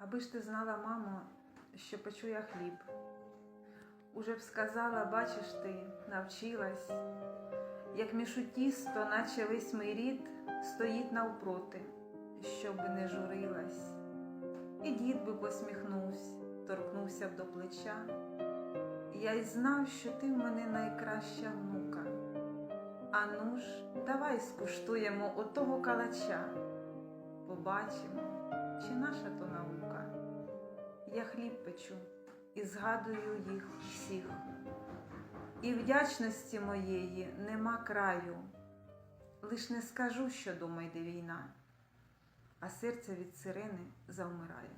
Якби ж ти знала, мамо, що печу я хліб, уже б сказала, бачиш ти, навчилась, як мішу тісто, наче весь мій рід стоїть навпроти, щоб не журилась. І дід би посміхнувся, торкнувся б до плеча. Я й знав, що ти в мене найкраща внука. Ану ж, давай скуштуємо отого калача. Побачимо, чи наша то наука. Я хліб печу і згадую їх всіх. І вдячності моєї нема краю. Лиш не скажу, що йде війна, а серце від сирени завмирає.